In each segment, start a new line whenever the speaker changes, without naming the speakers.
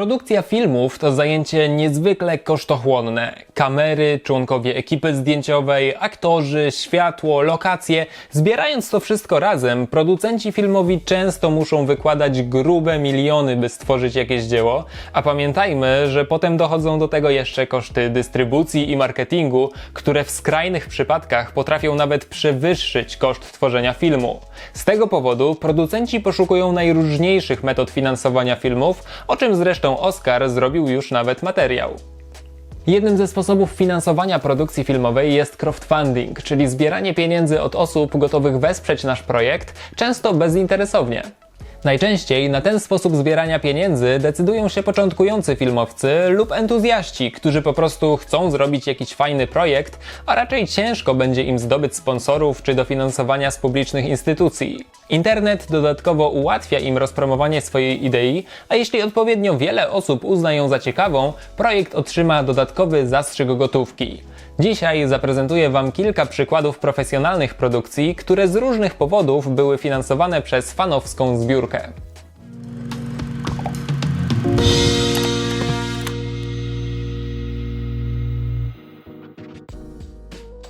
Produkcja filmów to zajęcie niezwykle kosztochłonne. Kamery, członkowie ekipy zdjęciowej, aktorzy, światło, lokacje. Zbierając to wszystko razem, producenci filmowi często muszą wykładać grube miliony, by stworzyć jakieś dzieło, a pamiętajmy, że potem dochodzą do tego jeszcze koszty dystrybucji i marketingu, które w skrajnych przypadkach potrafią nawet przewyższyć koszt tworzenia filmu. Z tego powodu producenci poszukują najróżniejszych metod finansowania filmów, o czym zresztą Oscar zrobił już nawet materiał. Jednym ze sposobów finansowania produkcji filmowej jest crowdfunding, czyli zbieranie pieniędzy od osób gotowych wesprzeć nasz projekt, często bezinteresownie. Najczęściej na ten sposób zbierania pieniędzy decydują się początkujący filmowcy lub entuzjaści, którzy po prostu chcą zrobić jakiś fajny projekt, a raczej ciężko będzie im zdobyć sponsorów czy dofinansowania z publicznych instytucji. Internet dodatkowo ułatwia im rozpromowanie swojej idei, a jeśli odpowiednio wiele osób uzna ją za ciekawą, projekt otrzyma dodatkowy zastrzyk gotówki. Dzisiaj zaprezentuję Wam kilka przykładów profesjonalnych produkcji, które z różnych powodów były finansowane przez fanowską zbiórkę.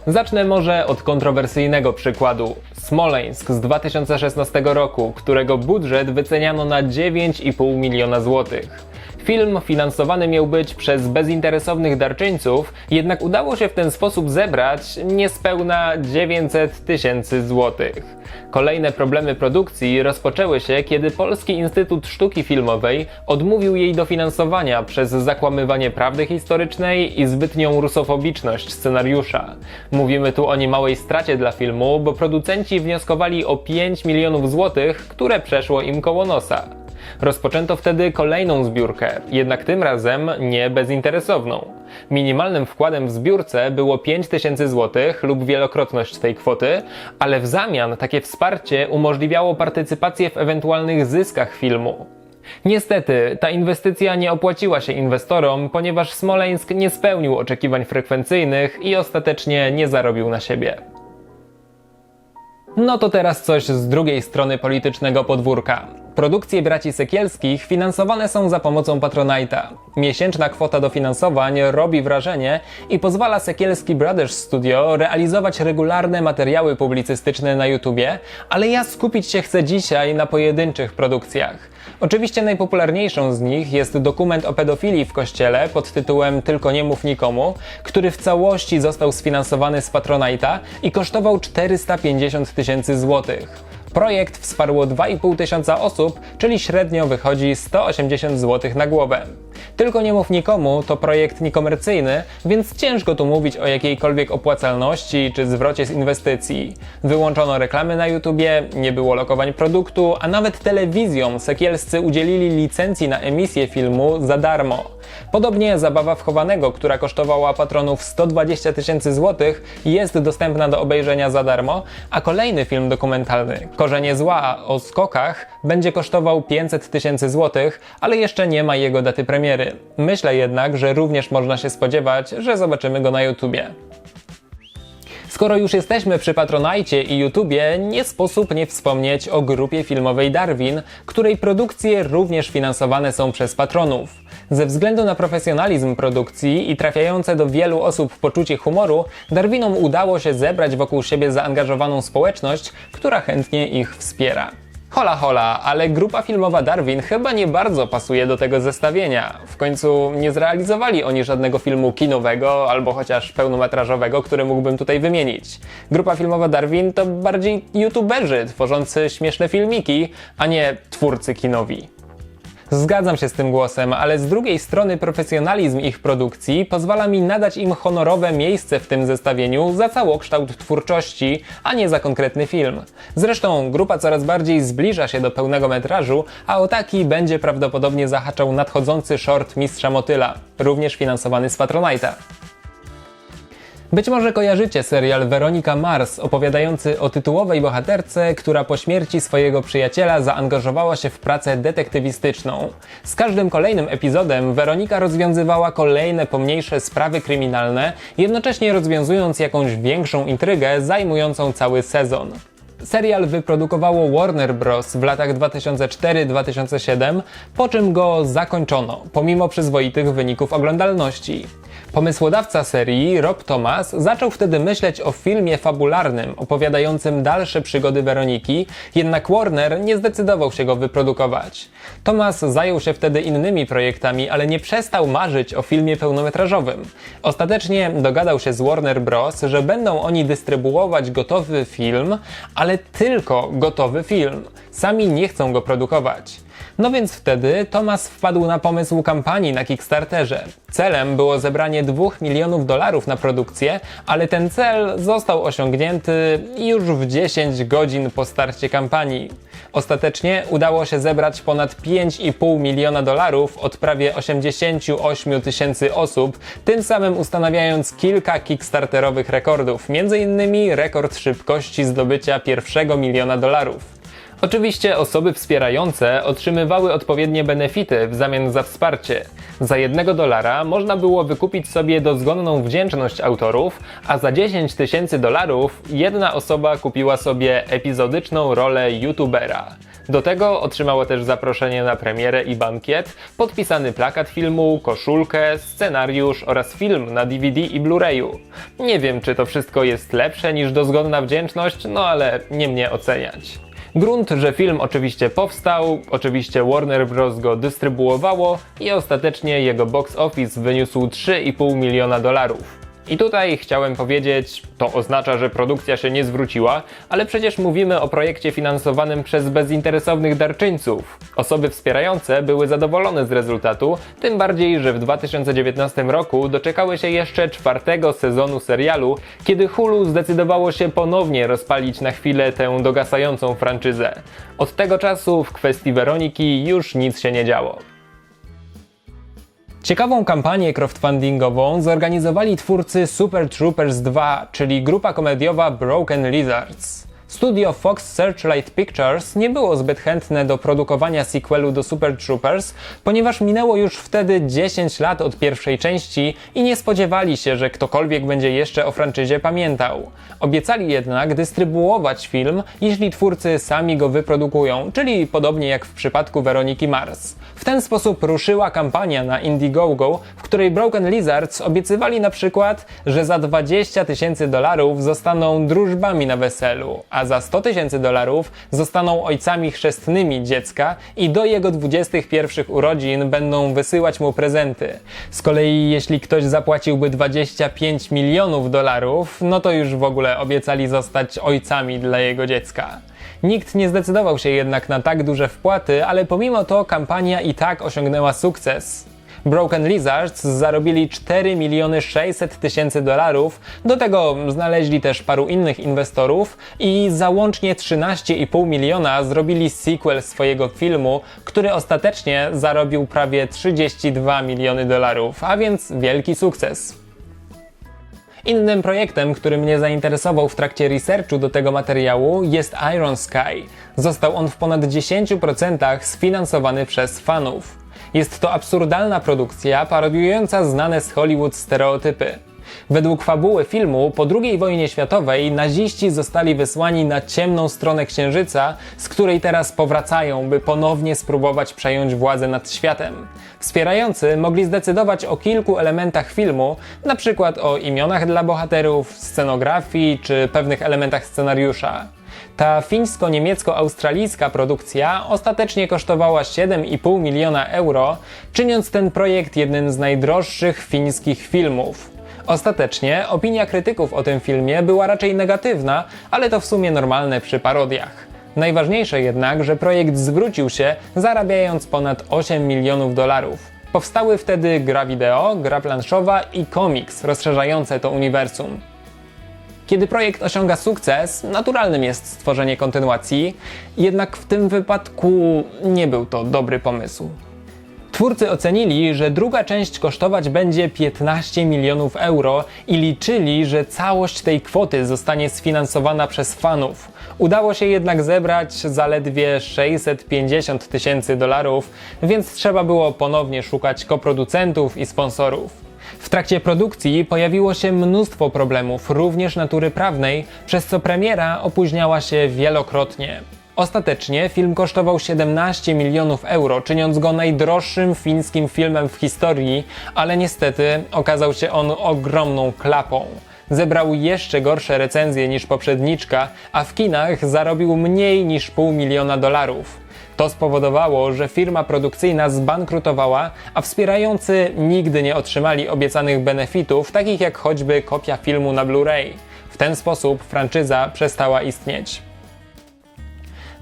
Zacznę może od kontrowersyjnego przykładu. Smoleńsk z 2016 roku, którego budżet wyceniano na 9,5 miliona złotych. Film finansowany miał być przez bezinteresownych darczyńców, jednak udało się w ten sposób zebrać niespełna 900 tysięcy złotych. Kolejne problemy produkcji rozpoczęły się, kiedy Polski Instytut Sztuki Filmowej odmówił jej dofinansowania przez zakłamywanie prawdy historycznej i zbytnią rusofobiczność scenariusza. Mówimy tu o niemałej stracie dla filmu, bo producenci wnioskowali o 5 milionów złotych, które przeszło im koło nosa. Rozpoczęto wtedy kolejną zbiórkę, jednak tym razem nie bezinteresowną. Minimalnym wkładem w zbiórce było 5000 zł lub wielokrotność tej kwoty, ale w zamian takie wsparcie umożliwiało partycypację w ewentualnych zyskach filmu. Niestety, ta inwestycja nie opłaciła się inwestorom, ponieważ Smoleńsk nie spełnił oczekiwań frekwencyjnych i ostatecznie nie zarobił na siebie. No to teraz coś z drugiej strony politycznego podwórka. Produkcje braci Sekielskich finansowane są za pomocą Patronite'a. Miesięczna kwota dofinansowań robi wrażenie i pozwala Sekielski Brothers Studio realizować regularne materiały publicystyczne na YouTubie, ale ja skupić się chcę dzisiaj na pojedynczych produkcjach. Oczywiście najpopularniejszą z nich jest dokument o pedofilii w kościele pod tytułem Tylko nie mów nikomu, który w całości został sfinansowany z Patronite'a i kosztował 450 tysięcy złotych. Projekt wsparło 2,5 tysiąca osób, czyli średnio wychodzi 180 zł na głowę. Tylko nie mów nikomu to projekt niekomercyjny, więc ciężko tu mówić o jakiejkolwiek opłacalności czy zwrocie z inwestycji. Wyłączono reklamy na YouTubie, nie było lokowań produktu, a nawet telewizjom sekielscy udzielili licencji na emisję filmu za darmo. Podobnie zabawa wchowanego, która kosztowała patronów 120 tysięcy złotych, jest dostępna do obejrzenia za darmo, a kolejny film dokumentalny, Korzenie Zła o skokach, będzie kosztował 500 tysięcy złotych, ale jeszcze nie ma jego daty premiery. Myślę jednak, że również można się spodziewać, że zobaczymy go na YouTubie. Skoro już jesteśmy przy Patronajcie i YouTubie, nie sposób nie wspomnieć o grupie filmowej Darwin, której produkcje również finansowane są przez patronów. Ze względu na profesjonalizm produkcji i trafiające do wielu osób poczucie humoru, Darwinom udało się zebrać wokół siebie zaangażowaną społeczność, która chętnie ich wspiera. Hola hola, ale grupa filmowa Darwin chyba nie bardzo pasuje do tego zestawienia. W końcu nie zrealizowali oni żadnego filmu kinowego albo chociaż pełnometrażowego, który mógłbym tutaj wymienić. Grupa filmowa Darwin to bardziej youtuberzy tworzący śmieszne filmiki, a nie twórcy kinowi. Zgadzam się z tym głosem, ale z drugiej strony profesjonalizm ich produkcji pozwala mi nadać im honorowe miejsce w tym zestawieniu za całokształt twórczości, a nie za konkretny film. Zresztą grupa coraz bardziej zbliża się do pełnego metrażu, a o taki będzie prawdopodobnie zahaczał nadchodzący short Mistrza Motyla, również finansowany z Patronite'a. Być może kojarzycie serial Weronika Mars, opowiadający o tytułowej bohaterce, która po śmierci swojego przyjaciela zaangażowała się w pracę detektywistyczną. Z każdym kolejnym epizodem Weronika rozwiązywała kolejne pomniejsze sprawy kryminalne, jednocześnie rozwiązując jakąś większą intrygę zajmującą cały sezon. Serial wyprodukowało Warner Bros. w latach 2004-2007, po czym go zakończono, pomimo przyzwoitych wyników oglądalności. Pomysłodawca serii, Rob Thomas, zaczął wtedy myśleć o filmie fabularnym opowiadającym dalsze przygody Weroniki, jednak Warner nie zdecydował się go wyprodukować. Thomas zajął się wtedy innymi projektami, ale nie przestał marzyć o filmie pełnometrażowym. Ostatecznie dogadał się z Warner Bros., że będą oni dystrybuować gotowy film, ale tylko gotowy film. Sami nie chcą go produkować. No więc wtedy Thomas wpadł na pomysł kampanii na Kickstarterze. Celem było zebranie 2 milionów dolarów na produkcję, ale ten cel został osiągnięty już w 10 godzin po starcie kampanii. Ostatecznie udało się zebrać ponad 5,5 miliona dolarów od prawie 88 tysięcy osób, tym samym ustanawiając kilka kickstarterowych rekordów, m.in. rekord szybkości zdobycia pierwszego miliona dolarów. Oczywiście osoby wspierające otrzymywały odpowiednie benefity w zamian za wsparcie. Za jednego dolara można było wykupić sobie dozgonną wdzięczność autorów, a za 10 tysięcy dolarów jedna osoba kupiła sobie epizodyczną rolę youtubera. Do tego otrzymała też zaproszenie na premierę i bankiet, podpisany plakat filmu, koszulkę, scenariusz oraz film na DVD i Blu-rayu. Nie wiem, czy to wszystko jest lepsze niż dozgonna wdzięczność, no ale nie mnie oceniać. Grunt, że film oczywiście powstał, oczywiście Warner Bros. go dystrybuowało i ostatecznie jego box office wyniósł 3,5 miliona dolarów. I tutaj chciałem powiedzieć, to oznacza, że produkcja się nie zwróciła, ale przecież mówimy o projekcie finansowanym przez bezinteresownych darczyńców. Osoby wspierające były zadowolone z rezultatu, tym bardziej, że w 2019 roku doczekały się jeszcze czwartego sezonu serialu, kiedy Hulu zdecydowało się ponownie rozpalić na chwilę tę dogasającą franczyzę. Od tego czasu w kwestii Weroniki już nic się nie działo. Ciekawą kampanię crowdfundingową zorganizowali twórcy Super Troopers 2, czyli grupa komediowa Broken Lizards. Studio Fox Searchlight Pictures nie było zbyt chętne do produkowania sequelu do Super Troopers, ponieważ minęło już wtedy 10 lat od pierwszej części i nie spodziewali się, że ktokolwiek będzie jeszcze o franczyzie pamiętał. Obiecali jednak dystrybuować film, jeśli twórcy sami go wyprodukują, czyli podobnie jak w przypadku Weroniki Mars. W ten sposób ruszyła kampania na Indiegogo, której Broken Lizards obiecywali na przykład, że za 20 tysięcy dolarów zostaną drużbami na weselu, a za 100 tysięcy dolarów zostaną ojcami chrzestnymi dziecka i do jego 21 urodzin będą wysyłać mu prezenty. Z kolei jeśli ktoś zapłaciłby 25 milionów dolarów, no to już w ogóle obiecali zostać ojcami dla jego dziecka. Nikt nie zdecydował się jednak na tak duże wpłaty, ale pomimo to kampania i tak osiągnęła sukces. Broken Lizards zarobili 4 miliony 600 tysięcy dolarów, do tego znaleźli też paru innych inwestorów i za łącznie 13,5 miliona zrobili sequel swojego filmu, który ostatecznie zarobił prawie 32 miliony dolarów, a więc wielki sukces. Innym projektem, który mnie zainteresował w trakcie researchu do tego materiału jest Iron Sky. Został on w ponad 10% sfinansowany przez fanów. Jest to absurdalna produkcja parodiująca znane z Hollywood stereotypy. Według fabuły filmu po II wojnie światowej naziści zostali wysłani na ciemną stronę Księżyca, z której teraz powracają, by ponownie spróbować przejąć władzę nad światem. Wspierający mogli zdecydować o kilku elementach filmu, na przykład o imionach dla bohaterów, scenografii czy pewnych elementach scenariusza. Ta fińsko-niemiecko-australijska produkcja ostatecznie kosztowała 7,5 miliona euro, czyniąc ten projekt jednym z najdroższych fińskich filmów. Ostatecznie opinia krytyków o tym filmie była raczej negatywna, ale to w sumie normalne przy parodiach. Najważniejsze jednak, że projekt zwrócił się, zarabiając ponad 8 milionów dolarów. Powstały wtedy gra wideo, gra planszowa i komiks rozszerzające to uniwersum. Kiedy projekt osiąga sukces, naturalnym jest stworzenie kontynuacji, jednak w tym wypadku nie był to dobry pomysł. Twórcy ocenili, że druga część kosztować będzie 15 milionów euro i liczyli, że całość tej kwoty zostanie sfinansowana przez fanów. Udało się jednak zebrać zaledwie 650 tysięcy dolarów, więc trzeba było ponownie szukać koproducentów i sponsorów. W trakcie produkcji pojawiło się mnóstwo problemów, również natury prawnej, przez co premiera opóźniała się wielokrotnie. Ostatecznie film kosztował 17 milionów euro, czyniąc go najdroższym fińskim filmem w historii, ale niestety okazał się on ogromną klapą. Zebrał jeszcze gorsze recenzje niż poprzedniczka, a w kinach zarobił mniej niż pół miliona dolarów. To spowodowało, że firma produkcyjna zbankrutowała, a wspierający nigdy nie otrzymali obiecanych benefitów, takich jak choćby kopia filmu na Blu-ray. W ten sposób franczyza przestała istnieć.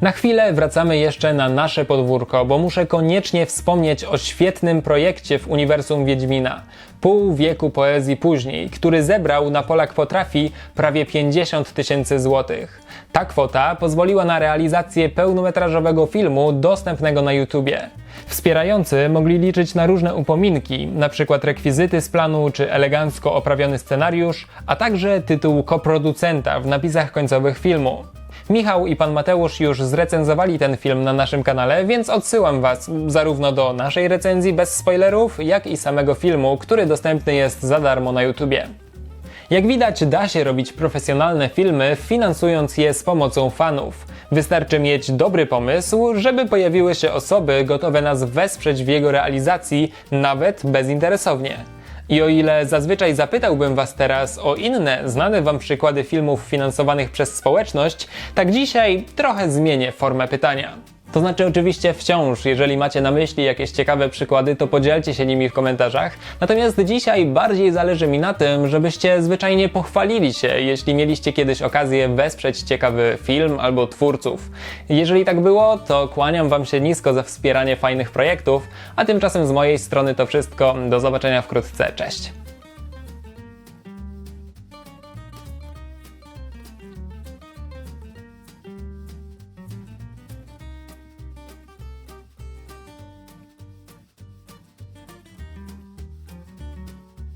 Na chwilę wracamy jeszcze na nasze podwórko, bo muszę koniecznie wspomnieć o świetnym projekcie w uniwersum Wiedźmina. Pół wieku poezji później, który zebrał na Polak Potrafi prawie 50 tysięcy złotych. Ta kwota pozwoliła na realizację pełnometrażowego filmu dostępnego na YouTubie. Wspierający mogli liczyć na różne upominki, np. rekwizyty z planu czy elegancko oprawiony scenariusz, a także tytuł koproducenta w napisach końcowych filmu. Michał i pan Mateusz już zrecenzowali ten film na naszym kanale, więc odsyłam Was zarówno do naszej recenzji bez spoilerów, jak i samego filmu, który dostępny jest za darmo na YouTubie. Jak widać, da się robić profesjonalne filmy, finansując je z pomocą fanów. Wystarczy mieć dobry pomysł, żeby pojawiły się osoby gotowe nas wesprzeć w jego realizacji, nawet bezinteresownie. I o ile zazwyczaj zapytałbym Was teraz o inne, znane Wam przykłady filmów finansowanych przez społeczność, tak dzisiaj trochę zmienię formę pytania. To znaczy oczywiście wciąż, jeżeli macie na myśli jakieś ciekawe przykłady, to podzielcie się nimi w komentarzach. Natomiast dzisiaj bardziej zależy mi na tym, żebyście zwyczajnie pochwalili się, jeśli mieliście kiedyś okazję wesprzeć ciekawy film albo twórców. Jeżeli tak było, to kłaniam Wam się nisko za wspieranie fajnych projektów, a tymczasem z mojej strony to wszystko. Do zobaczenia wkrótce. Cześć!